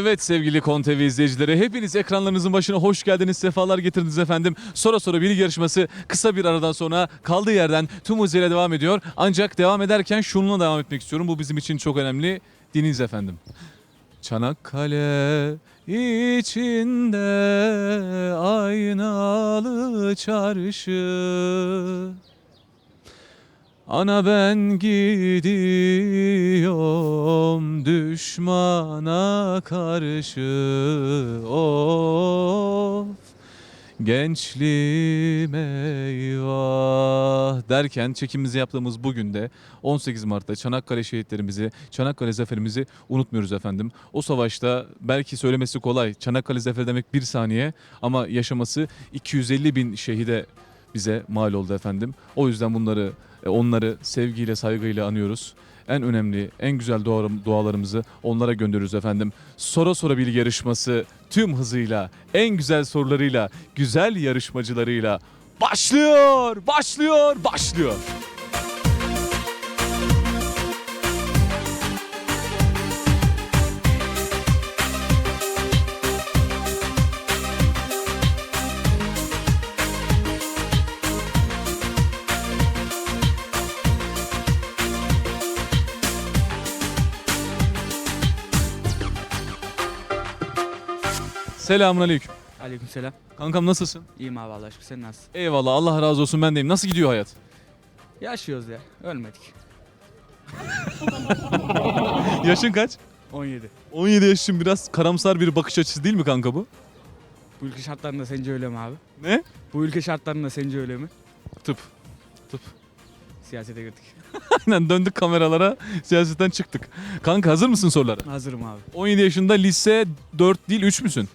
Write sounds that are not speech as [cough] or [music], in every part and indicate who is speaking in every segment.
Speaker 1: Evet sevgili Kon TV izleyicileri hepiniz ekranlarınızın başına hoş geldiniz, sefalar getirdiniz efendim. Sonra sonra bilgi yarışması kısa bir aradan sonra kaldığı yerden tüm hızıyla devam ediyor. Ancak devam ederken şununla devam etmek istiyorum. Bu bizim için çok önemli. Dininiz efendim. Çanakkale içinde aynalı çarşı Ana ben gidiyorum düşmana karşı of gençliğim eyvah derken çekimimizi yaptığımız bugün de 18 Mart'ta Çanakkale şehitlerimizi, Çanakkale zaferimizi unutmuyoruz efendim. O savaşta belki söylemesi kolay Çanakkale zaferi demek bir saniye ama yaşaması 250 bin şehide bize mal oldu efendim. O yüzden bunları onları sevgiyle saygıyla anıyoruz. En önemli, en güzel dua- dualarımızı onlara gönderiyoruz efendim. Sora Sora Bilgi yarışması tüm hızıyla, en güzel sorularıyla, güzel yarışmacılarıyla başlıyor, başlıyor, başlıyor. Selamun aleyküm.
Speaker 2: Aleykümselam.
Speaker 1: Kankam nasılsın?
Speaker 2: İyiyim abi Allah aşkına sen nasılsın?
Speaker 1: Eyvallah Allah razı olsun ben deyim. Nasıl gidiyor hayat?
Speaker 2: Yaşıyoruz ya. Ölmedik. [laughs]
Speaker 1: Yaşın kaç?
Speaker 2: 17.
Speaker 1: 17 yaşın biraz karamsar bir bakış açısı değil mi kanka bu?
Speaker 2: Bu ülke şartlarında sence öyle mi abi?
Speaker 1: Ne?
Speaker 2: Bu ülke şartlarında sence öyle mi?
Speaker 1: Tıp. Tıp.
Speaker 2: Siyasete girdik. [laughs]
Speaker 1: Aynen döndük kameralara siyasetten çıktık. Kanka hazır mısın sorulara?
Speaker 2: Hazırım abi.
Speaker 1: 17 yaşında lise 4 değil 3 müsün?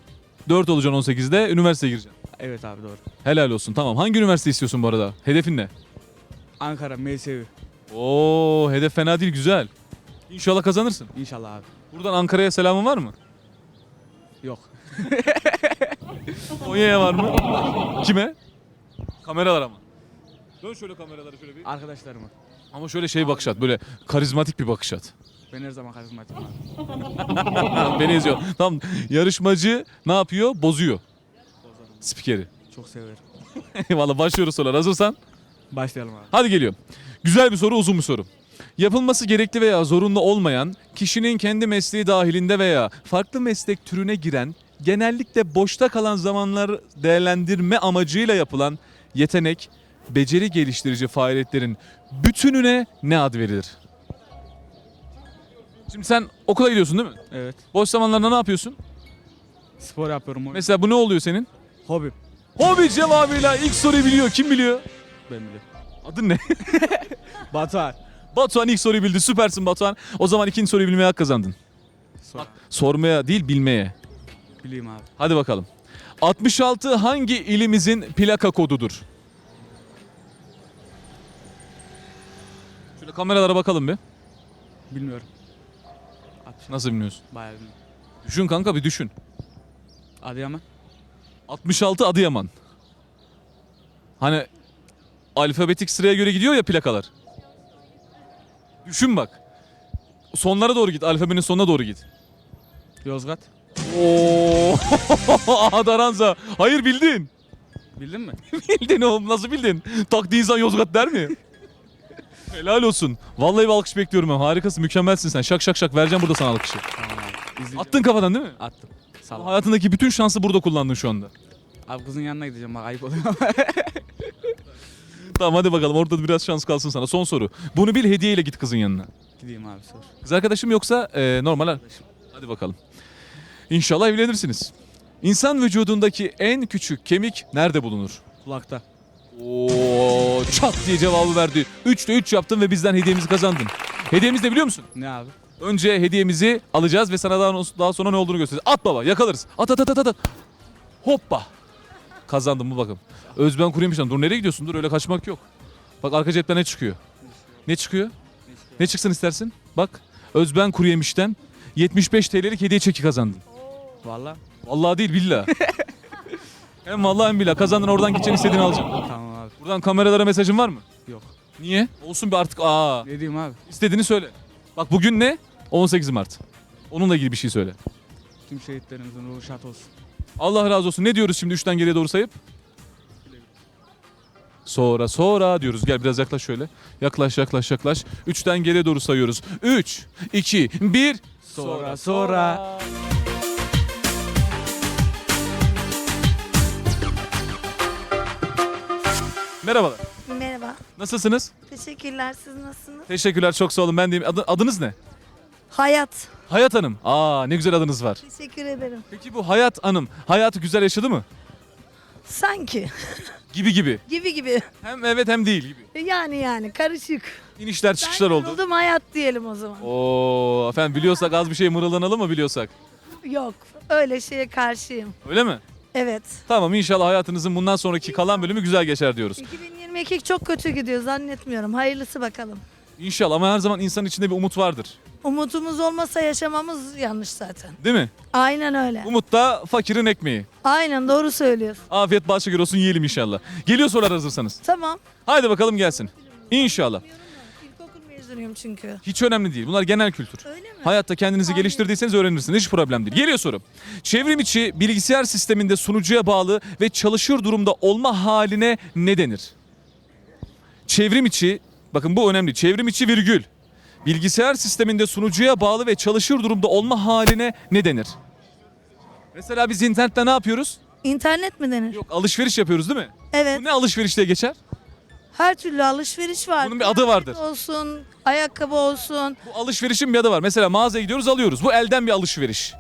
Speaker 1: 4 olacaksın 18'de üniversiteye gireceksin.
Speaker 2: Evet abi doğru.
Speaker 1: Helal olsun tamam. Hangi üniversite istiyorsun bu arada? Hedefin ne?
Speaker 2: Ankara MSV.
Speaker 1: Oo hedef fena değil güzel. İnşallah kazanırsın.
Speaker 2: İnşallah abi.
Speaker 1: Buradan Ankara'ya selamın var mı?
Speaker 2: Yok. [laughs]
Speaker 1: Konya'ya var mı? Kime? Kameralara mı? Dön şöyle kameralara şöyle bir.
Speaker 2: Arkadaşlarıma.
Speaker 1: Ama şöyle şey bakış at böyle karizmatik bir bakış at.
Speaker 2: Ben her zaman karizmatik abi. [laughs]
Speaker 1: Beni izliyor. Tamam yarışmacı ne yapıyor? Bozuyor. Spikeri.
Speaker 2: Çok severim. [laughs]
Speaker 1: Eyvallah başlıyoruz sorular. Hazırsan
Speaker 2: Başlayalım abi.
Speaker 1: hadi geliyor. Güzel bir soru uzun bir soru. Yapılması gerekli veya zorunlu olmayan, kişinin kendi mesleği dahilinde veya farklı meslek türüne giren, genellikle boşta kalan zamanlar değerlendirme amacıyla yapılan yetenek, beceri geliştirici faaliyetlerin bütününe ne ad verilir? Şimdi sen okula gidiyorsun değil mi?
Speaker 2: Evet.
Speaker 1: Boş zamanlarında ne yapıyorsun?
Speaker 2: Spor yapıyorum.
Speaker 1: Mesela bu ne oluyor senin?
Speaker 2: Hobim.
Speaker 1: Hobi cevabıyla ilk soruyu biliyor. Kim biliyor?
Speaker 2: Ben biliyorum.
Speaker 1: Adın ne? [laughs]
Speaker 2: Batuhan.
Speaker 1: Batuhan ilk soruyu bildi. Süpersin Batuhan. O zaman ikinci soruyu bilmeye hak kazandın.
Speaker 2: Sor.
Speaker 1: Sormaya değil bilmeye.
Speaker 2: Bileyim abi.
Speaker 1: Hadi bakalım. 66 hangi ilimizin plaka kodudur? Şöyle kameralara bakalım bir.
Speaker 2: Bilmiyorum. At.
Speaker 1: Nasıl bilmiyorsun?
Speaker 2: Bayağı bilmiyorum.
Speaker 1: Düşün kanka bir düşün.
Speaker 2: Adıyaman.
Speaker 1: 66 Adıyaman. Hani alfabetik sıraya göre gidiyor ya plakalar. Düşün bak. Sonlara doğru git. Alfabenin sonuna doğru git.
Speaker 2: Yozgat.
Speaker 1: Oo! [laughs] Adaranza. Hayır bildin.
Speaker 2: Bildin mi? [laughs]
Speaker 1: Bildin oğlum nasıl bildin? Tak insan Yozgat der mi? Helal olsun. Vallahi bir alkış bekliyorum ben. Harikasın, mükemmelsin sen. Şak şak şak vereceğim burada sana alkışı.
Speaker 2: tamam abi. İzleyeceğim.
Speaker 1: Attın kafadan değil mi?
Speaker 2: Attım. Sağ ol.
Speaker 1: Hayatındaki bütün şansı burada kullandın şu anda.
Speaker 2: Abi kızın yanına gideceğim bak ayıp oluyor. [laughs]
Speaker 1: Tamam hadi bakalım orada biraz şans kalsın sana. Son soru. Bunu bil hediyeyle git kızın yanına.
Speaker 2: Gideyim abi sor.
Speaker 1: Kız arkadaşım yoksa e, normal arkadaşım. Hadi bakalım. İnşallah evlenirsiniz. İnsan vücudundaki en küçük kemik nerede bulunur?
Speaker 2: Kulakta.
Speaker 1: Oo, çat diye cevabı verdi. 3'te 3 yaptın ve bizden hediyemizi kazandın. Hediyemiz ne biliyor musun?
Speaker 2: Ne abi?
Speaker 1: Önce hediyemizi alacağız ve sana daha, daha sonra ne olduğunu göstereceğiz. At baba yakalarız. At at at at at. Hoppa. Kazandım mı bakın. Özben kuruyemişten. Dur nereye gidiyorsun? Dur öyle kaçmak yok. Bak arka cepten ne çıkıyor? Ne çıkıyor? Ne çıksın istersin? Bak Özben Kuruyemiş'ten 75 TL'lik hediye çeki kazandın.
Speaker 2: Valla.
Speaker 1: Vallahi değil billah. [laughs] hem vallahi hem billah. Kazandın oradan gideceksin istediğini alacaksın. Buradan kameralara mesajın var mı?
Speaker 2: Yok.
Speaker 1: Niye? Olsun bir artık. Aa.
Speaker 2: Ne diyeyim abi?
Speaker 1: İstediğini söyle. Bak bugün ne? 18 Mart. Onunla ilgili bir şey söyle.
Speaker 2: Tüm şehitlerimizin ruhu şad olsun.
Speaker 1: Allah razı olsun. Ne diyoruz şimdi üçten geriye doğru sayıp? Sonra sonra diyoruz. Gel biraz yaklaş şöyle. Yaklaş yaklaş yaklaş. Üçten geriye doğru sayıyoruz. Üç, iki, bir.
Speaker 2: Sonra, sonra.
Speaker 1: Merhabalar.
Speaker 3: Merhaba.
Speaker 1: Nasılsınız?
Speaker 3: Teşekkürler. Siz nasılsınız?
Speaker 1: Teşekkürler çok sağ olun. Ben deyim. Adı- adınız ne?
Speaker 3: Hayat.
Speaker 1: Hayat Hanım. Aa ne güzel adınız var.
Speaker 3: Teşekkür ederim.
Speaker 1: Peki bu Hayat Hanım hayatı güzel yaşadı mı?
Speaker 3: Sanki.
Speaker 1: Gibi gibi.
Speaker 3: gibi gibi.
Speaker 1: Hem evet hem değil gibi.
Speaker 3: Yani yani karışık.
Speaker 1: İnişler çıkışlar
Speaker 3: Ben
Speaker 1: oldu.
Speaker 3: yoruldum hayat diyelim o zaman.
Speaker 1: Oo efendim biliyorsak az bir şey mırıldanalım mı biliyorsak?
Speaker 3: Yok. Öyle şeye karşıyım.
Speaker 1: Öyle mi?
Speaker 3: Evet.
Speaker 1: Tamam inşallah hayatınızın bundan sonraki kalan bölümü güzel geçer diyoruz.
Speaker 3: 2022 çok kötü gidiyor zannetmiyorum. Hayırlısı bakalım.
Speaker 1: İnşallah ama her zaman insanın içinde bir umut vardır.
Speaker 3: Umutumuz olmasa yaşamamız yanlış zaten.
Speaker 1: Değil mi?
Speaker 3: Aynen öyle.
Speaker 1: Umut da fakirin ekmeği.
Speaker 3: Aynen doğru söylüyorsun.
Speaker 1: Afiyet şeker olsun yiyelim inşallah. Geliyor sorular hazırsanız.
Speaker 3: Tamam.
Speaker 1: Haydi bakalım gelsin. İnşallah.
Speaker 3: Mezunuyum çünkü.
Speaker 1: Hiç önemli değil. Bunlar genel kültür.
Speaker 3: Öyle mi?
Speaker 1: Hayatta kendinizi
Speaker 3: Aynen.
Speaker 1: geliştirdiyseniz öğrenirsiniz. Hiç problem değil. Geliyor soru. Çevrim içi bilgisayar sisteminde sunucuya bağlı ve çalışır durumda olma haline ne denir? Çevrim içi, bakın bu önemli. Çevrim içi virgül. Bilgisayar sisteminde sunucuya bağlı ve çalışır durumda olma haline ne denir? Mesela biz internette ne yapıyoruz?
Speaker 3: İnternet mi denir?
Speaker 1: Yok alışveriş yapıyoruz değil mi?
Speaker 3: Evet.
Speaker 1: Bu ne alışveriş diye geçer?
Speaker 3: Her türlü alışveriş var.
Speaker 1: Bunun bir adı vardır.
Speaker 3: Olsun, ayakkabı olsun.
Speaker 1: Bu alışverişin bir adı var. Mesela mağazaya gidiyoruz alıyoruz. Bu elden bir alışveriş.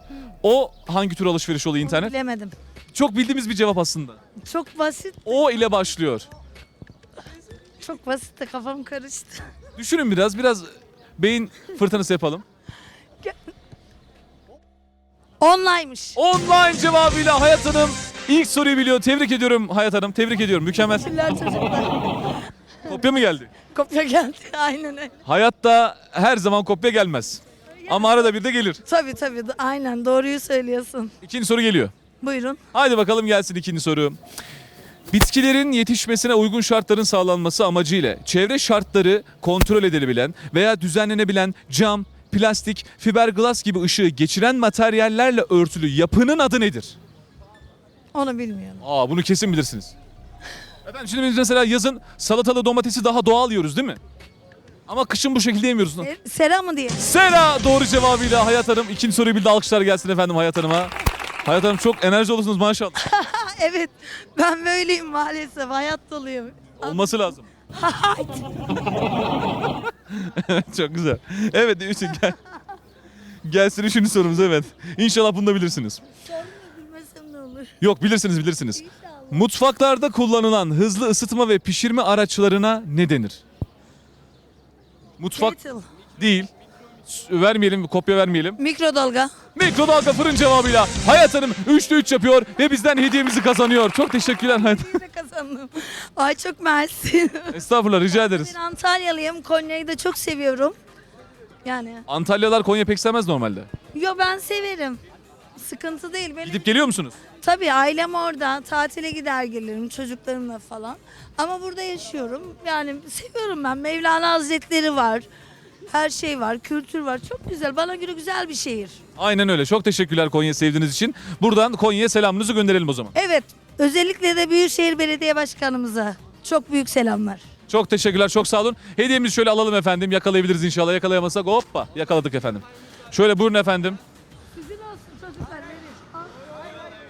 Speaker 1: O hangi tür alışveriş oluyor internet?
Speaker 3: Bilemedim.
Speaker 1: Çok bildiğimiz bir cevap aslında.
Speaker 3: Çok basit.
Speaker 1: O ile başlıyor.
Speaker 3: Çok basit de kafam karıştı.
Speaker 1: Düşünün biraz, biraz beyin fırtınası yapalım.
Speaker 3: Online'mış.
Speaker 1: Online cevabıyla Hayat Hanım ilk soruyu biliyor. Tebrik ediyorum Hayat Hanım. Tebrik ediyorum. Mükemmel.
Speaker 3: Teşekkürler çocuklar.
Speaker 1: Kopya mı geldi?
Speaker 3: Kopya geldi. [laughs] Aynen öyle.
Speaker 1: Hayatta her zaman kopya gelmez. Ama arada bir de gelir.
Speaker 3: Tabii tabii. Aynen doğruyu söylüyorsun.
Speaker 1: İkinci soru geliyor.
Speaker 3: Buyurun.
Speaker 1: Haydi bakalım gelsin ikinci soru. Bitkilerin yetişmesine uygun şartların sağlanması amacıyla çevre şartları kontrol edilebilen veya düzenlenebilen cam, plastik, fiberglass gibi ışığı geçiren materyallerle örtülü yapının adı nedir?
Speaker 3: Onu bilmiyorum.
Speaker 1: Aa bunu kesin bilirsiniz. Efendim şimdi biz mesela yazın salatalı domatesi daha doğal yiyoruz değil mi? Ama kışın bu şekilde yemiyoruz.
Speaker 3: E, Sera mı diye?
Speaker 1: Sera doğru cevabıyla Hayat Hanım. ikinci soruyu bildi. Alkışlar gelsin efendim Hayat Hanım'a. Hayat Hanım çok enerji olursunuz maşallah. [laughs]
Speaker 3: Evet. Ben böyleyim maalesef. Hayat doluyum.
Speaker 1: Olması lazım. [laughs] Çok güzel. Evet Hüseyin gel. Gelsin üçüncü sorumuz evet. İnşallah bunu da bilirsiniz.
Speaker 3: Bilmesem ne olur.
Speaker 1: Yok bilirsiniz bilirsiniz.
Speaker 3: İnşallah.
Speaker 1: Mutfaklarda kullanılan hızlı ısıtma ve pişirme araçlarına ne denir? Mutfak
Speaker 3: Kettle.
Speaker 1: değil. S- Vermeyelim, kopya vermeyelim.
Speaker 3: Mikrodalga.
Speaker 1: Mikrodalga fırın cevabıyla Hayat Hanım 3'te 3 yapıyor ve bizden hediyemizi kazanıyor. Çok teşekkürler Hayat
Speaker 3: Bir de kazandım. Ay çok mersi.
Speaker 1: Estağfurullah rica ederiz.
Speaker 3: ben Antalyalıyım. Konya'yı da çok seviyorum. Yani.
Speaker 1: Antalyalar Konya pek sevmez normalde.
Speaker 3: Yo ben severim. Sıkıntı değil. Benim
Speaker 1: Gidip geliyor musunuz?
Speaker 3: Tabii ailem orada. Tatile gider gelirim çocuklarımla falan. Ama burada yaşıyorum. Yani seviyorum ben. Mevlana Hazretleri var. Her şey var. Kültür var. Çok güzel. Bana göre güzel bir şehir.
Speaker 1: Aynen öyle. Çok teşekkürler Konya'yı sevdiğiniz için. Buradan Konya'ya selamınızı gönderelim o zaman.
Speaker 3: Evet. Özellikle de Büyükşehir Belediye Başkanımıza çok büyük selamlar.
Speaker 1: Çok teşekkürler. Çok sağ olun. Hediyemizi şöyle alalım efendim. Yakalayabiliriz inşallah. Yakalayamazsak hoppa yakaladık efendim. Şöyle buyurun efendim.
Speaker 3: Sizin olsun çocuklar.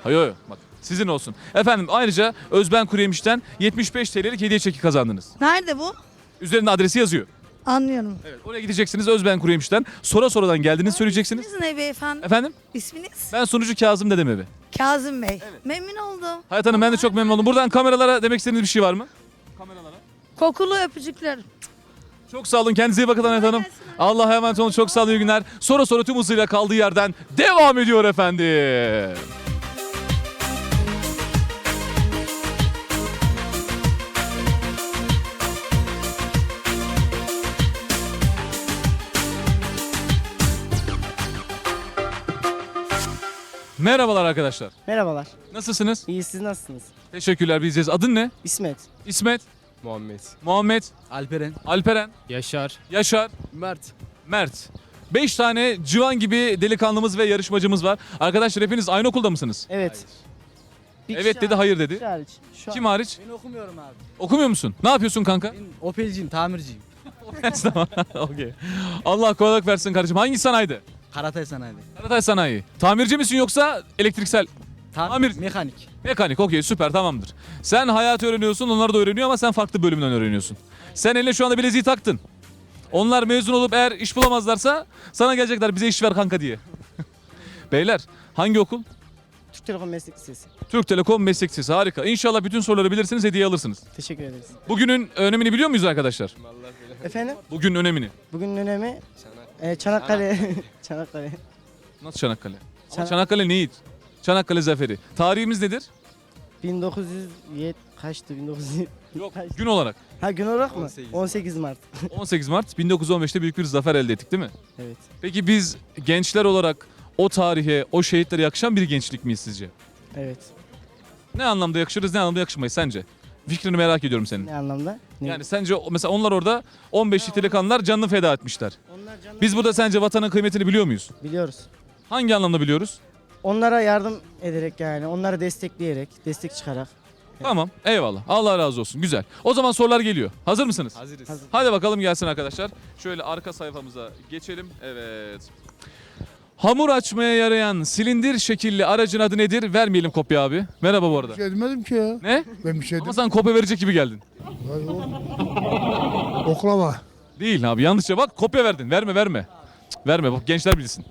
Speaker 1: Hayır hayır. Bak sizin olsun. Efendim ayrıca Özben Kuruyemiş'ten 75 TL'lik hediye çeki kazandınız.
Speaker 3: Nerede bu?
Speaker 1: Üzerinde adresi yazıyor.
Speaker 3: Anlıyorum.
Speaker 1: Evet. Oraya gideceksiniz Özben Kuruyemiş'ten. Sonra sonradan geldiğinizi söyleyeceksiniz.
Speaker 3: İsminiz ne beyefendi?
Speaker 1: Efendim
Speaker 3: İsminiz?
Speaker 1: ben sunucu Kazım dedem evi.
Speaker 3: Kazım Bey. Memnun oldum.
Speaker 1: Hayat Hanım ben de çok memnun oldum. Buradan kameralara demek istediğiniz bir şey var mı? Kameralara.
Speaker 3: Kokulu öpücükler.
Speaker 1: Çok sağ olun. Kendinize iyi bakın Hayat Hanım. Allah'a emanet olun. Çok sağ olun. İyi günler. Sonra sonra tüm hızıyla kaldığı yerden devam ediyor efendim. Merhabalar arkadaşlar.
Speaker 4: Merhabalar.
Speaker 1: Nasılsınız?
Speaker 4: İyi siz nasılsınız?
Speaker 1: Teşekkürler biziz. Adın ne?
Speaker 4: İsmet.
Speaker 1: İsmet,
Speaker 5: Muhammed.
Speaker 1: Muhammed,
Speaker 2: Alperen.
Speaker 1: Alperen,
Speaker 5: Yaşar.
Speaker 1: Yaşar,
Speaker 5: Mert.
Speaker 1: Mert. 5 tane civan gibi delikanlımız ve yarışmacımız var. Arkadaşlar hepiniz aynı okulda mısınız?
Speaker 4: Evet. Bir
Speaker 1: Evet
Speaker 4: kişi
Speaker 1: dedi, hayır dedi.
Speaker 4: kişi hariç. Şu
Speaker 1: Kim hariç?
Speaker 2: Ben okumuyorum abi.
Speaker 1: Okumuyor musun? Ne yapıyorsun kanka?
Speaker 2: Ben Opel'ciyim, tamirciyim. [laughs]
Speaker 1: tamam. [laughs] Okey. Allah kolaylık versin kardeşim. Hangi sanayide?
Speaker 2: Karatay sanayide.
Speaker 1: Karatay sanayi. Tamirci misin yoksa elektriksel?
Speaker 2: Tamir.
Speaker 1: Tamir.
Speaker 2: Mekanik.
Speaker 1: Mekanik okey süper tamamdır. Sen hayat öğreniyorsun onlar da öğreniyor ama sen farklı bölümden öğreniyorsun. Sen eline şu anda bileziği taktın. Onlar mezun olup eğer iş bulamazlarsa sana gelecekler bize iş ver kanka diye. [laughs] Beyler hangi okul?
Speaker 4: Türk Telekom Meslek Lisesi.
Speaker 1: Türk Telekom Meslek Lisesi harika. İnşallah bütün soruları bilirsiniz hediye alırsınız.
Speaker 4: Teşekkür ederiz.
Speaker 1: Bugünün önemini biliyor muyuz arkadaşlar?
Speaker 4: Efendim?
Speaker 1: Bugünün önemini.
Speaker 4: Bugünün önemi e, Çanakkale. [laughs] Çanakkale.
Speaker 1: Nasıl Çanakkale? Ama
Speaker 4: Çana-
Speaker 1: Çanakkale neyi? Çanakkale Zaferi. Tarihimiz nedir?
Speaker 4: 1907 kaçtı 1907?
Speaker 1: Yok
Speaker 4: Kaç?
Speaker 1: gün olarak.
Speaker 4: Ha gün olarak mı?
Speaker 5: 18.
Speaker 4: 18 Mart.
Speaker 1: 18 Mart [laughs] 1915'te büyük bir zafer elde ettik değil mi?
Speaker 4: Evet.
Speaker 1: Peki biz gençler olarak o tarihe, o şehitlere yakışan bir gençlik miyiz sizce?
Speaker 4: Evet.
Speaker 1: Ne anlamda yakışırız, ne anlamda yakışmayız sence? Fikrini merak ediyorum senin.
Speaker 4: Ne anlamda? Ne?
Speaker 1: Yani sence o- mesela onlar orada 15 litrelik kanlar canını feda etmişler. Biz burada sence vatanın kıymetini biliyor muyuz?
Speaker 4: biliyoruz.
Speaker 1: Hangi anlamda biliyoruz?
Speaker 4: Onlara yardım ederek yani onları destekleyerek, destek çıkarak.
Speaker 1: Tamam, eyvallah. Allah razı olsun. Güzel. O zaman sorular geliyor. Hazır mısınız?
Speaker 5: Hazırız.
Speaker 4: Hazır.
Speaker 1: Hadi bakalım gelsin arkadaşlar. Şöyle arka sayfamıza geçelim. Evet. Hamur açmaya yarayan silindir şekilli aracın adı nedir? Vermeyelim kopya abi. Merhaba bu arada.
Speaker 6: Bir şey demedim ki ya.
Speaker 1: Ne?
Speaker 6: Ben bir şey
Speaker 1: Ama
Speaker 6: demedim.
Speaker 1: sen kopya verecek gibi geldin.
Speaker 6: Oklama.
Speaker 1: Değil abi yanlışça bak kopya verdin. Verme verme. Cık, verme bak gençler bilsin.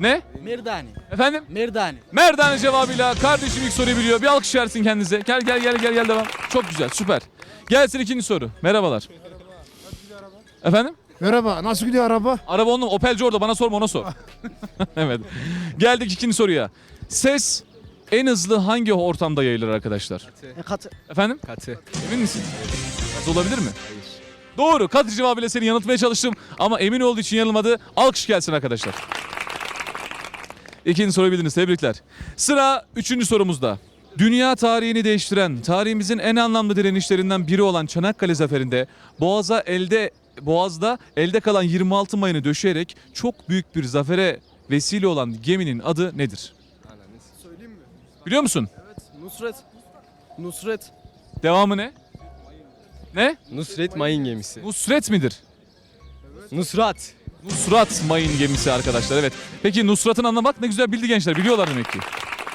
Speaker 1: Ne?
Speaker 2: Merdani.
Speaker 1: Efendim?
Speaker 2: Merdani.
Speaker 1: Merdane cevabıyla kardeşim ilk soruyu biliyor. Bir alkış versin kendinize. Gel gel gel gel gel devam. Çok güzel süper. Gelsin ikinci soru. Merhabalar. Efendim?
Speaker 6: Merhaba. Nasıl gidiyor araba?
Speaker 1: Araba onun Opelci orada bana sorma ona sor. [laughs] [laughs] evet. Geldik ikinci soruya. Ses en hızlı hangi ortamda yayılır arkadaşlar?
Speaker 4: Katı.
Speaker 1: Efendim?
Speaker 5: Katı.
Speaker 1: Emin misin? Gaz olabilir mi? Doğru. Katı cevabıyla seni yanıltmaya çalıştım ama emin olduğu için yanılmadı. Alkış gelsin arkadaşlar. İkinci soruyu bildiniz. Tebrikler. Sıra üçüncü sorumuzda. Dünya tarihini değiştiren, tarihimizin en anlamlı direnişlerinden biri olan Çanakkale Zaferi'nde Boğaz'a elde Boğaz'da elde kalan 26 mayını döşeyerek çok büyük bir zafere vesile olan geminin adı nedir?
Speaker 5: Söyleyeyim mi?
Speaker 1: Biliyor musun?
Speaker 5: Nusret. Nusret.
Speaker 1: Devamı ne? Ne?
Speaker 5: Nusret mayın gemisi.
Speaker 1: Nusret midir?
Speaker 5: Nusrat.
Speaker 1: Nusrat mayın gemisi arkadaşlar evet. Peki Nusrat'ın anlamı bak ne güzel bildi gençler biliyorlar demek ki.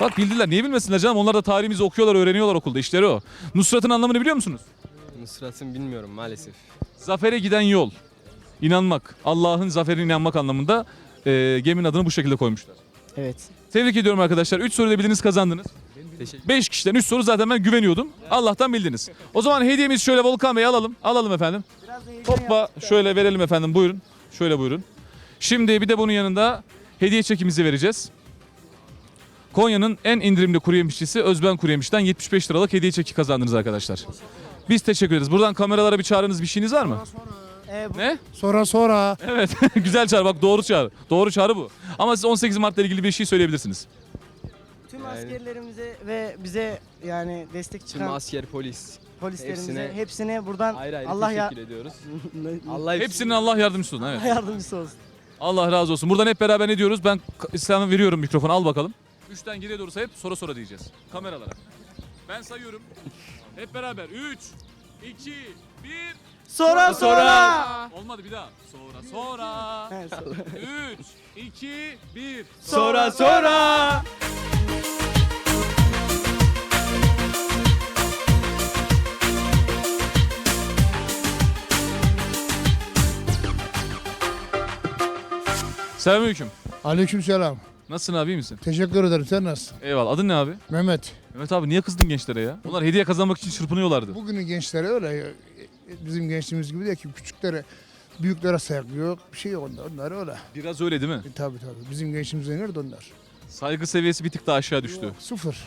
Speaker 1: Bak bildiler niye bilmesinler canım onlar da tarihimizi okuyorlar öğreniyorlar okulda işleri o. Nusrat'ın anlamını biliyor musunuz?
Speaker 5: Nusrat'ın bilmiyorum maalesef.
Speaker 1: Zafere giden yol. İnanmak. Allah'ın zaferine inanmak anlamında e, geminin adını bu şekilde koymuşlar.
Speaker 4: Evet.
Speaker 1: Tebrik ediyorum arkadaşlar. 3 soruda bildiniz kazandınız.
Speaker 5: Teşekkür
Speaker 1: 5 kişiden 3 soru zaten ben güveniyordum. Allah'tan bildiniz. O zaman hediyemiz şöyle Volkan Bey alalım. Alalım efendim. Hoppa şöyle verelim efendim buyurun. Şöyle buyurun. Şimdi bir de bunun yanında hediye çekimizi vereceğiz. Konya'nın en indirimli kuru yemişçisi Özben Kuru Yemiş'ten 75 liralık hediye çeki kazandınız arkadaşlar. Biz teşekkür ederiz. Buradan kameralara bir çağrınız bir şeyiniz var mı?
Speaker 4: E, bu,
Speaker 1: Ne?
Speaker 6: Sonra sonra.
Speaker 1: Evet. [laughs] Güzel çağrı bak doğru çağrı. Doğru çağrı bu. Ama siz 18 Mart'la ilgili bir şey söyleyebilirsiniz.
Speaker 4: Askerlerimize ve bize yani destek
Speaker 5: Tüm
Speaker 4: çıkan
Speaker 5: asker, polis.
Speaker 4: polislerimize
Speaker 5: hepsine-
Speaker 4: hepsine, buradan
Speaker 5: Ayrı ayrı
Speaker 4: Allah ya
Speaker 5: teşekkür ediyoruz. [laughs]
Speaker 4: Allah
Speaker 1: Hepsinin Allah yardımcısı olsun. Evet.
Speaker 4: yardımcısı olsun.
Speaker 1: Allah razı olsun. Buradan hep beraber ne diyoruz? Ben k- İslam'a veriyorum mikrofonu. Al bakalım. Üçten geriye doğru sayıp soru soru diyeceğiz. Kameralara. Ben sayıyorum. [laughs] Hep beraber. 3, 2, 1.
Speaker 4: Sonra sonra.
Speaker 1: Olmadı bir daha. Sonra sonra. [laughs]
Speaker 4: He, sonra.
Speaker 1: 3, 2, 1.
Speaker 5: Sonra
Speaker 1: Selamünaleyküm.
Speaker 6: Aleyküm selam.
Speaker 1: Nasılsın abi iyi misin?
Speaker 6: Teşekkür ederim. Sen nasılsın?
Speaker 1: Eyvallah. Adın ne abi?
Speaker 6: Mehmet.
Speaker 1: Mehmet abi niye kızdın gençlere ya? Onlar hediye kazanmak için çırpınıyorlardı.
Speaker 6: Bugünün gençleri öyle. ya. Bizim gençliğimiz gibi değil ki. Küçüklere, büyüklere saygı yok. Bir şey yok onlar. Onlar öyle.
Speaker 1: Biraz öyle değil mi?
Speaker 6: E, tabii tabii. Bizim gençliğimizde nerede onlar?
Speaker 1: Saygı seviyesi bir tık daha aşağı düştü.
Speaker 6: Sıfır.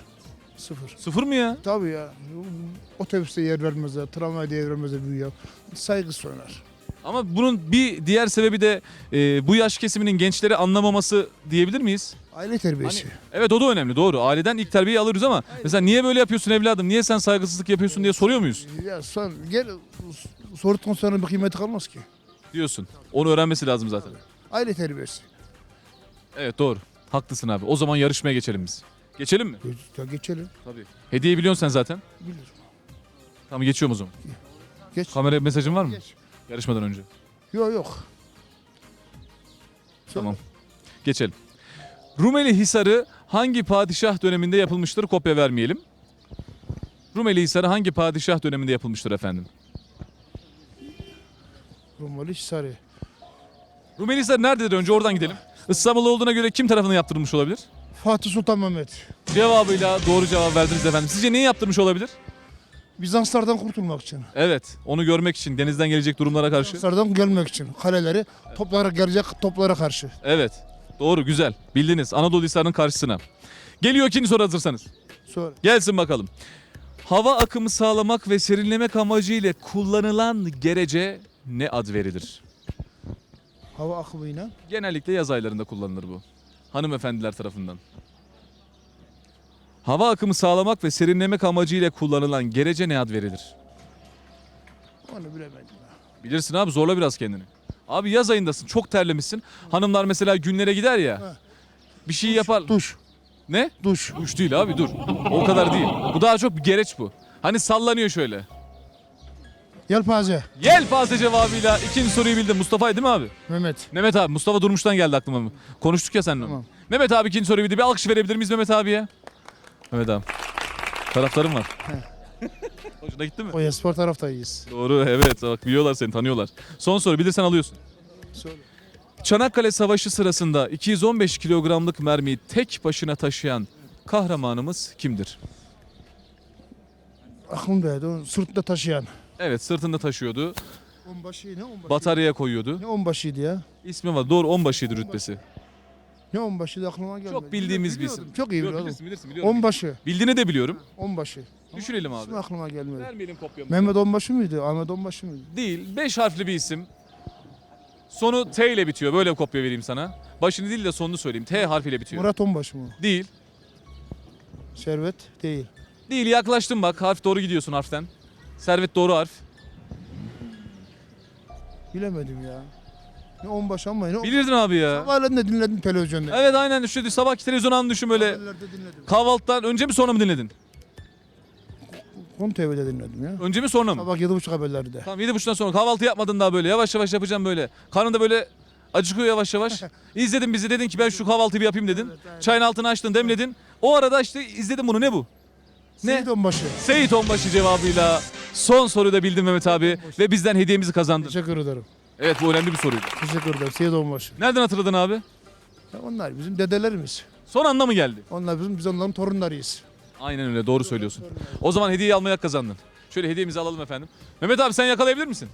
Speaker 6: Sıfır.
Speaker 1: Sıfır mı ya?
Speaker 6: Tabii ya. Otobüste yer vermezler. Tramvayda yer vermezler büyüyor. Saygı sorar.
Speaker 1: Ama bunun bir diğer sebebi de e, bu yaş kesiminin gençleri anlamaması diyebilir miyiz?
Speaker 6: Aile terbiyesi.
Speaker 1: Evet o da önemli doğru. Aileden ilk terbiyeyi alırız ama mesela niye böyle yapıyorsun evladım? Niye sen saygısızlık yapıyorsun diye soruyor muyuz?
Speaker 6: Ya son gel sorduktan sonra bir kıymeti kalmaz ki.
Speaker 1: Diyorsun. Onu öğrenmesi lazım zaten.
Speaker 6: Aile terbiyesi.
Speaker 1: Evet doğru. Haklısın abi. O zaman yarışmaya geçelim biz. Geçelim mi?
Speaker 6: Ya geçelim.
Speaker 1: Tabii. Hediyeyi biliyorsun sen zaten.
Speaker 6: Bilirim.
Speaker 1: Tamam geçiyorum o zaman.
Speaker 6: Geç.
Speaker 1: Kamera mesajın var mı?
Speaker 6: Geç.
Speaker 1: Yarışmadan önce.
Speaker 6: Yok yok.
Speaker 1: Tamam. Geçelim. Rumeli Hisarı hangi padişah döneminde yapılmıştır? Kopya vermeyelim. Rumeli Hisarı hangi padişah döneminde yapılmıştır efendim?
Speaker 6: Rumeli Hisarı.
Speaker 1: Rumeli Hisarı nerededir? Önce oradan gidelim. İstanbul'da olduğuna göre kim tarafından yaptırılmış olabilir?
Speaker 6: Fatih Sultan Mehmet.
Speaker 1: Cevabıyla doğru cevap verdiniz efendim. Sizce neyi yaptırmış olabilir?
Speaker 6: Bizanslardan kurtulmak için.
Speaker 1: Evet, onu görmek için denizden gelecek durumlara karşı.
Speaker 6: Bizanslardan gelmek için. Kaleleri toplara gelecek toplara karşı.
Speaker 1: Evet, doğru, güzel. Bildiniz. Anadolu Hisarı'nın karşısına. Geliyor ikinci soru hazırsanız.
Speaker 6: Sonra
Speaker 1: Gelsin bakalım. Hava akımı sağlamak ve serinlemek amacıyla kullanılan gerece ne ad verilir?
Speaker 6: hava akımıyla
Speaker 1: Genellikle yaz aylarında kullanılır bu. Hanımefendiler tarafından. Hava akımı sağlamak ve serinlemek amacıyla kullanılan gerece ne ad verilir?
Speaker 6: onu bilemedim.
Speaker 1: Bilirsin abi zorla biraz kendini. Abi yaz ayındasın çok terlemişsin. Hanımlar mesela günlere gider ya. Bir şey yapar.
Speaker 6: Duş.
Speaker 1: Ne?
Speaker 6: Duş.
Speaker 1: Duş değil abi dur. O kadar değil. Bu daha çok bir gereç bu. Hani sallanıyor şöyle.
Speaker 6: Yelpaze.
Speaker 1: Yelpaze cevabıyla ikinci soruyu bildim. Mustafa'ydı değil mi abi?
Speaker 6: Mehmet.
Speaker 1: Mehmet abi. Mustafa Durmuş'tan geldi aklıma. Konuştuk ya seninle.
Speaker 6: Tamam.
Speaker 1: Mehmet abi ikinci soruyu bildi. Bir alkış verebilir miyiz Mehmet abiye? Mehmet abi. Taraftarım var. [laughs] Hoşuna gitti mi?
Speaker 6: Konya Spor taraftayız.
Speaker 1: Doğru evet. Bak biliyorlar seni tanıyorlar. Son soru bilirsen alıyorsun.
Speaker 6: Söyle.
Speaker 1: Çanakkale Savaşı sırasında 215 kilogramlık mermiyi tek başına taşıyan kahramanımız kimdir?
Speaker 6: Aklımdaydı. Onu sırtında taşıyan.
Speaker 1: Evet sırtında taşıyordu.
Speaker 6: Onbaşı ne onbaşı?
Speaker 1: Bataryaya koyuyordu.
Speaker 6: Ne onbaşıydı ya?
Speaker 1: İsmi var. Doğru onbaşıydı rütbesi.
Speaker 6: Ne onbaşıydı aklıma gelmedi.
Speaker 1: Çok bildiğimiz bir
Speaker 6: Biliyordum,
Speaker 1: isim.
Speaker 6: Çok iyi
Speaker 1: Biliyorum,
Speaker 6: biliyordum.
Speaker 1: bilirsin, bilirsin, biliyorum.
Speaker 6: Onbaşı.
Speaker 1: Bildiğini de biliyorum.
Speaker 6: Onbaşı.
Speaker 1: Düşünelim abi.
Speaker 6: İsmi aklıma gelmedi.
Speaker 1: Vermeyelim kopyamızı.
Speaker 6: Mehmet Onbaşı mıydı? Ahmet Onbaşı mıydı?
Speaker 1: Değil. 5 harfli bir isim. Sonu T ile bitiyor. Böyle bir kopya vereyim sana. Başını değil de sonunu söyleyeyim. T harfiyle bitiyor.
Speaker 6: Murat Onbaşı mı?
Speaker 1: Değil.
Speaker 6: Servet değil.
Speaker 1: Değil yaklaştın bak. Harf doğru gidiyorsun harften. Servet doğru harf.
Speaker 6: Bilemedim ya. Ne onbaşı ama ne
Speaker 1: Bilirdin abi ya.
Speaker 6: Sabahleyin de dinledim televizyonda.
Speaker 1: Evet aynen şu sabah televizyon anı düşün böyle.
Speaker 6: Haberlerde dinledim.
Speaker 1: Kahvaltıdan önce mi sonra mı dinledin?
Speaker 6: Konu TV'de dinledim ya.
Speaker 1: Önce mi sonra mı?
Speaker 6: Sabah yedi buçuk haberlerde.
Speaker 1: Tamam yedi buçuktan sonra kahvaltı yapmadın daha böyle yavaş yavaş yapacağım böyle. Karnında böyle acıkıyor yavaş yavaş. [laughs] İzledin bizi dedin ki ben şu kahvaltıyı bir yapayım dedin. Çayın altını açtın demledin. O arada işte izledim bunu ne bu? Ne?
Speaker 6: Seyit Onbaşı.
Speaker 1: Seyit Onbaşı cevabıyla son soruyu da bildin Mehmet abi ve bizden hediyemizi kazandın.
Speaker 6: Teşekkür ederim.
Speaker 1: Evet bu önemli bir soruydu.
Speaker 6: Teşekkür ederim. Seyit Onbaşı.
Speaker 1: Nereden hatırladın abi?
Speaker 6: Ya onlar bizim dedelerimiz.
Speaker 1: Son anda mı geldi?
Speaker 6: Onlar bizim biz onların torunlarıyız.
Speaker 1: Aynen öyle doğru söylüyorsun. O zaman hediyeyi almaya kazandın. Şöyle hediyemizi alalım efendim. Mehmet abi sen yakalayabilir misin?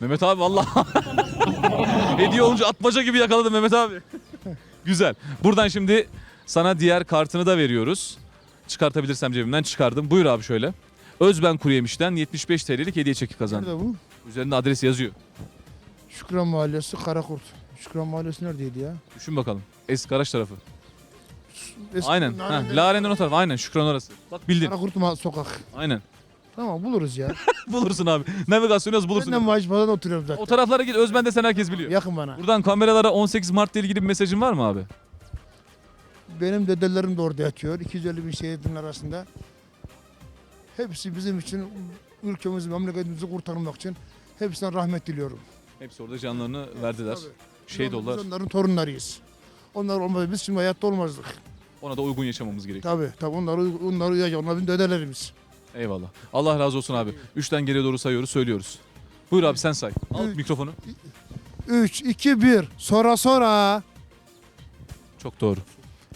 Speaker 1: Mehmet abi vallahi [laughs] hediye olunca atmaca gibi yakaladım Mehmet abi. [laughs] Güzel. Buradan şimdi sana diğer kartını da veriyoruz. Çıkartabilirsem cebimden çıkardım. Buyur abi şöyle. Özben Kuru Yemiş'ten 75 TL'lik hediye çeki kazandın.
Speaker 6: Nerede bu?
Speaker 1: Üzerinde adres yazıyor.
Speaker 6: Şükran Mahallesi Karakurt. Şükran Mahallesi neredeydi ya?
Speaker 1: Düşün bakalım. Eski Karaş tarafı.
Speaker 6: Eski
Speaker 1: Aynen. Ha, Laren'den o taraf. Aynen Şükran orası. Bak bildin.
Speaker 6: Karakurt Ma- sokak.
Speaker 1: Aynen.
Speaker 6: Tamam buluruz ya. [laughs]
Speaker 1: bulursun abi. Navigasyon yaz bulursun.
Speaker 6: ben de Macba'dan oturuyorum zaten.
Speaker 1: O taraflara git. Özben desen herkes biliyor.
Speaker 6: Yakın bana.
Speaker 1: Buradan kameralara 18 Mart'la ilgili bir mesajın var mı abi?
Speaker 6: Benim dedelerim de orada yatıyor. 250 bin şehidin arasında. Hepsi bizim için ülkemizi, memleketimizi kurtarmak için hepsine rahmet diliyorum.
Speaker 1: Hepsi orada canlarını verdiler. Şehit
Speaker 6: Biz
Speaker 1: oldular.
Speaker 6: onların torunlarıyız. Onlar olmazsa biz şimdi hayatta olmazdık.
Speaker 1: Ona da uygun yaşamamız gerekiyor.
Speaker 6: Tabii tabii onlar, onlar uyuyacak. Onlar bizim dedelerimiz.
Speaker 1: Eyvallah. Allah razı olsun abi. Üçten geriye doğru sayıyoruz, söylüyoruz. Buyur abi sen say. Al
Speaker 6: Üç.
Speaker 1: mikrofonu.
Speaker 6: 3, 2, 1. Sonra sonra.
Speaker 1: Çok doğru.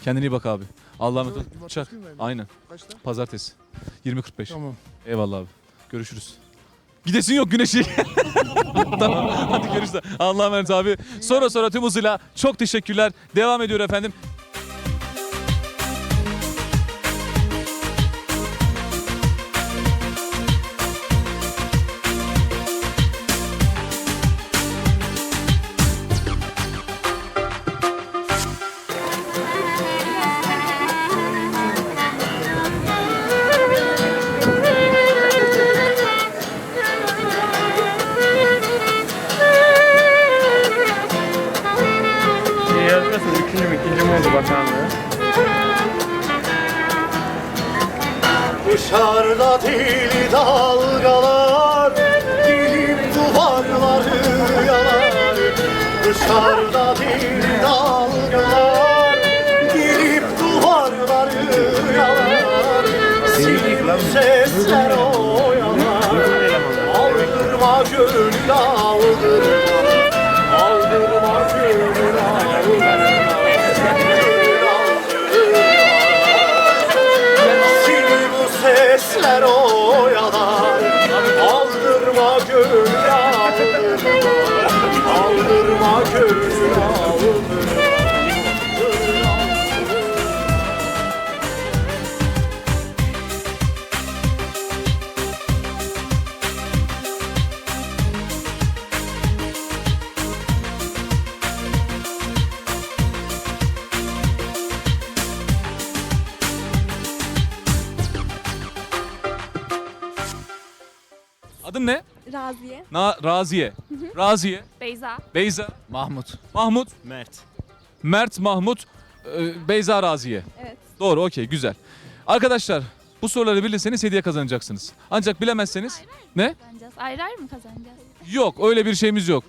Speaker 1: Kendine iyi bak abi. Allah'a emanet ol. Çak. Aynen.
Speaker 6: Kaçta?
Speaker 1: Pazartesi. 20.45.
Speaker 6: Tamam.
Speaker 1: Eyvallah abi. Görüşürüz. Gidesin yok güneşi. [laughs] tamam. Hadi görüşürüz. Allah'a emanet abi. Sonra sonra tüm hızıyla çok teşekkürler. Devam ediyor efendim.
Speaker 7: Sesler oyalar Aldırma gönül aldırma
Speaker 8: Raziye.
Speaker 1: Raziye.
Speaker 8: Beyza.
Speaker 1: Beyza.
Speaker 9: Mahmut.
Speaker 1: Mahmut.
Speaker 9: Mert.
Speaker 1: Mert Mahmut. e, Beyza Raziye.
Speaker 8: Evet.
Speaker 1: Doğru okey güzel. Arkadaşlar bu soruları bilirseniz hediye kazanacaksınız. Ancak bilemezseniz ne?
Speaker 8: Kazanacağız. Ayrı ayrı mı kazanacağız?
Speaker 1: Yok öyle bir şeyimiz yok.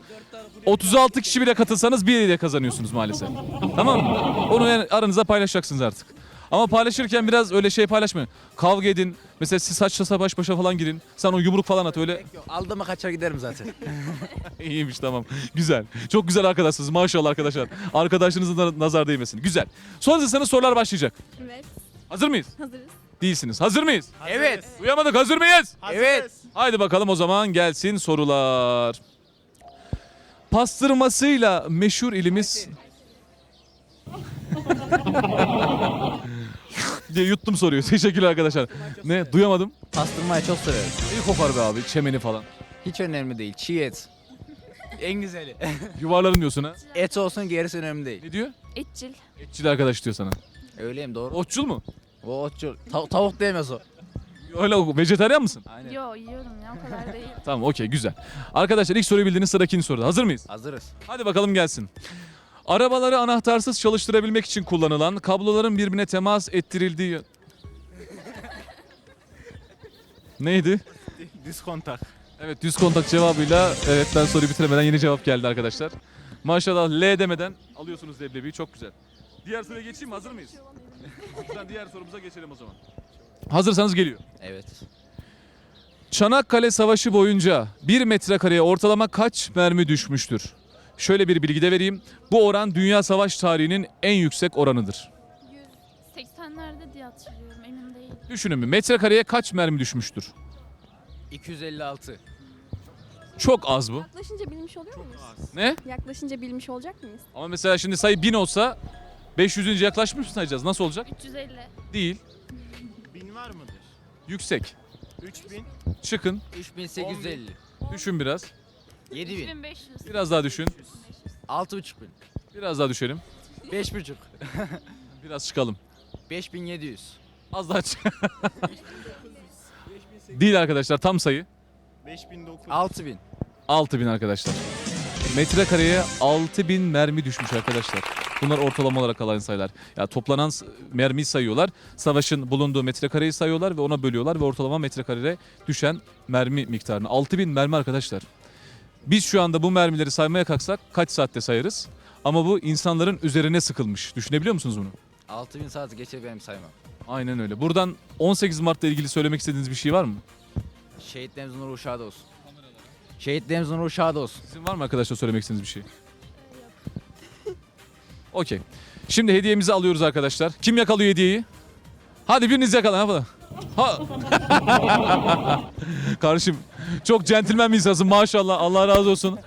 Speaker 1: 36 kişi bile katılsanız bir hediye kazanıyorsunuz maalesef. tamam mı? Onu yani aranızda paylaşacaksınız artık. Ama paylaşırken biraz öyle şey paylaşmayın. Kavga edin. Mesela siz saçla baş başa falan girin. Sen o yumruk falan at öyle.
Speaker 9: Aldığıma kaçar giderim zaten. [laughs]
Speaker 1: İyiymiş tamam. Güzel. Çok güzel arkadaşsınız maşallah arkadaşlar. Arkadaşınızın da nazar değmesin. Güzel. Son hazırsanız sorular başlayacak.
Speaker 8: Evet.
Speaker 1: Hazır mıyız?
Speaker 8: Hazırız.
Speaker 1: Değilsiniz. Hazır mıyız?
Speaker 9: evet.
Speaker 1: Uyamadık. Hazır mıyız?
Speaker 9: Evet.
Speaker 1: Haydi bakalım o zaman gelsin sorular. Pastırmasıyla meşhur ilimiz... [laughs] diye yuttum soruyu. [laughs] Teşekkürler arkadaşlar. Ne? Duyamadım.
Speaker 9: Pastırmayı çok severim.
Speaker 1: İyi kokar be abi. Çemeni falan.
Speaker 9: Hiç önemli değil. Çiğ et. En güzeli. [laughs]
Speaker 1: Yuvarlarım diyorsun ha.
Speaker 9: et olsun gerisi önemli değil.
Speaker 1: Ne diyor?
Speaker 8: Etçil.
Speaker 1: Etçil arkadaş diyor sana.
Speaker 9: Öyleyim doğru.
Speaker 1: Otçul mu?
Speaker 9: O otçul. Ta- tavuk değmez o.
Speaker 1: Öyle o. Vejetaryen mısın?
Speaker 9: Aynen.
Speaker 8: Yo yiyorum ya o kadar değil. [laughs]
Speaker 1: Tamam okey güzel. Arkadaşlar ilk soruyu bildiğiniz sıra ikinci soruda. Hazır mıyız?
Speaker 9: Hazırız.
Speaker 1: Hadi bakalım gelsin. Arabaları anahtarsız çalıştırabilmek için kullanılan kabloların birbirine temas ettirildiği... Neydi?
Speaker 9: Düz kontak.
Speaker 1: Evet düz kontak cevabıyla evet ben soruyu bitiremeden yeni cevap geldi arkadaşlar. Maşallah L demeden alıyorsunuz leblebiyi çok güzel. Diğer soruya geçeyim mi? Hazır mıyız? Lütfen diğer sorumuza geçelim o zaman. Hazırsanız geliyor.
Speaker 9: Evet.
Speaker 1: Çanakkale Savaşı boyunca 1 metrekareye ortalama kaç mermi düşmüştür? Şöyle bir bilgi de vereyim. Bu oran dünya savaş tarihinin en yüksek oranıdır.
Speaker 8: 180'lerde diye hatırlıyorum emin değilim.
Speaker 1: Düşünün bir metrekareye kaç mermi düşmüştür?
Speaker 9: 256.
Speaker 1: Çok az bu.
Speaker 8: Yaklaşınca bilmiş oluyor muyuz?
Speaker 1: Ne?
Speaker 8: Yaklaşınca bilmiş olacak mıyız?
Speaker 1: Ama mesela şimdi sayı 1000 olsa 500. yaklaşmış mı sayacağız? Nasıl olacak?
Speaker 8: 350.
Speaker 1: Değil.
Speaker 9: Bin var mıdır?
Speaker 1: Yüksek.
Speaker 9: 3000.
Speaker 1: Çıkın.
Speaker 9: 3850.
Speaker 1: Düşün biraz.
Speaker 9: 7000.
Speaker 8: 3500.
Speaker 1: Biraz daha düşün.
Speaker 9: 6500.
Speaker 1: Biraz daha düşelim.
Speaker 9: 5,5. [laughs]
Speaker 1: Biraz çıkalım.
Speaker 9: 5700.
Speaker 1: Az daha çık. Değil arkadaşlar tam sayı.
Speaker 9: 6000.
Speaker 1: 6000 arkadaşlar. Metrekareye 6000 mermi düşmüş arkadaşlar. Bunlar ortalama olarak alan sayılar. Ya toplanan s- mermiyi sayıyorlar. Savaşın bulunduğu metrekareyi sayıyorlar ve ona bölüyorlar ve ortalama metrekareye düşen mermi miktarını. 6000 mermi arkadaşlar. Biz şu anda bu mermileri saymaya kalksak kaç saatte sayarız? Ama bu insanların üzerine sıkılmış. Düşünebiliyor musunuz bunu?
Speaker 9: 6000 saat geçer benim saymam.
Speaker 1: Aynen öyle. Buradan 18 Mart'la ilgili söylemek istediğiniz bir şey var mı?
Speaker 9: Şehitlerimizin ruhu şad olsun. Şehitlerimizin ruhu şad olsun.
Speaker 1: Sizin var mı arkadaşlar söylemek istediğiniz bir şey? Okey. Şimdi hediyemizi alıyoruz arkadaşlar. Kim yakalıyor hediyeyi? Hadi biriniz yakalayın. Ha. [laughs] Kardeşim çok centilmen bir insansın maşallah. Allah razı olsun.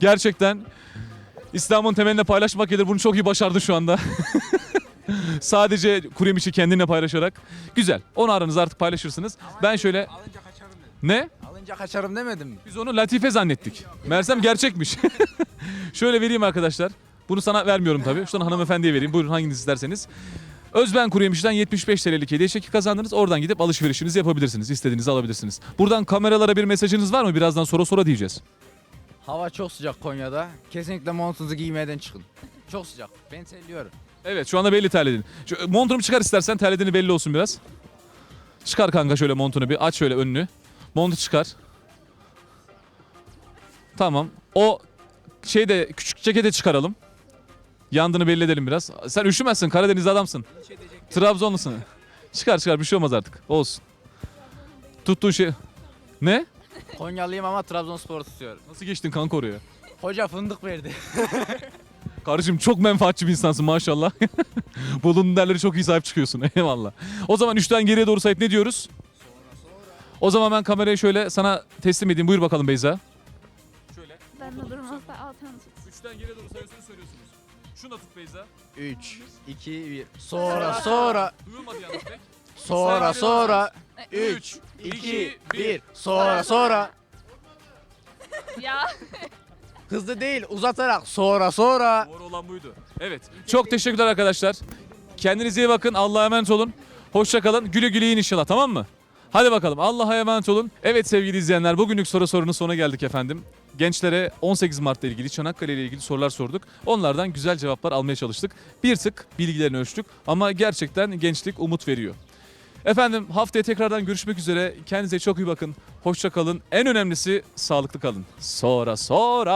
Speaker 1: Gerçekten İslam'ın temelini paylaşmak gelir. Bunu çok iyi başardın şu anda. [laughs] Sadece kuru yemişi kendinle paylaşarak. Güzel. Onu aranızda artık paylaşırsınız. Ben şöyle...
Speaker 9: Alınca kaçarım dedim.
Speaker 1: Ne?
Speaker 9: Alınca kaçarım demedim mi?
Speaker 1: Biz onu latife zannettik. Mersem gerçekmiş. [laughs] Şöyle vereyim arkadaşlar. Bunu sana vermiyorum tabii. Şuradan hanımefendiye vereyim. Buyurun hanginiz isterseniz. Özben Kuru Yemiş'ten 75 TL'lik hediye çeki kazandınız. Oradan gidip alışverişinizi yapabilirsiniz. İstediğinizi alabilirsiniz. Buradan kameralara bir mesajınız var mı? Birazdan sonra sonra diyeceğiz.
Speaker 9: Hava çok sıcak Konya'da. Kesinlikle montunuzu giymeden çıkın. Çok sıcak. Ben terliyorum.
Speaker 1: Evet şu anda belli terledin. Şu, montunumu çıkar istersen terlediğini belli olsun biraz. Çıkar kanka şöyle montunu bir aç şöyle önünü. Montu çıkar. Tamam. O şeyde küçük ceketi çıkaralım. Yandığını belli edelim biraz. Sen üşümezsin Karadeniz adamsın. Trabzonlusun. Çıkar çıkar bir şey olmaz artık. Olsun. Tuttuğu şey... Ne?
Speaker 9: Konyalıyım ama Trabzonspor tutuyorum.
Speaker 1: Nasıl geçtin kanka oraya?
Speaker 9: Hoca fındık verdi. [laughs]
Speaker 1: Kardeşim çok menfaatçi bir insansın maşallah. [laughs] Bulunduğun derleri çok iyi sahip çıkıyorsun. [laughs] Eyvallah. O zaman üçten geriye doğru sayıp ne diyoruz? O zaman ben kamerayı şöyle sana teslim edeyim. Buyur bakalım Beyza. Şöyle.
Speaker 8: Ben de durmazsa alternatif.
Speaker 1: Üçten geriye doğru sayıyorsunuz söylüyorsunuz. Şunu tut Beyza.
Speaker 9: 3, 2, 1. Sonra sonra
Speaker 1: Duyulmadı yalnız pek.
Speaker 9: sonra sonra 3, 2, 1. Sonra sonra.
Speaker 8: ya
Speaker 9: Hızlı değil uzatarak sonra sonra.
Speaker 1: Doğru olan buydu. Evet. Çok teşekkürler arkadaşlar. Kendinize iyi bakın. Allah'a emanet olun. Hoşça kalın. Güle güle yiyin inşallah tamam mı? Hadi bakalım. Allah'a emanet olun. Evet sevgili izleyenler bugünlük soru sorunun sonuna geldik efendim. Gençlere 18 Mart'la ilgili Çanakkale ile ilgili sorular sorduk. Onlardan güzel cevaplar almaya çalıştık. Bir tık bilgilerini ölçtük ama gerçekten gençlik umut veriyor. Efendim haftaya tekrardan görüşmek üzere. Kendinize çok iyi bakın. Hoşça kalın. En önemlisi sağlıklı kalın. Sonra sonra.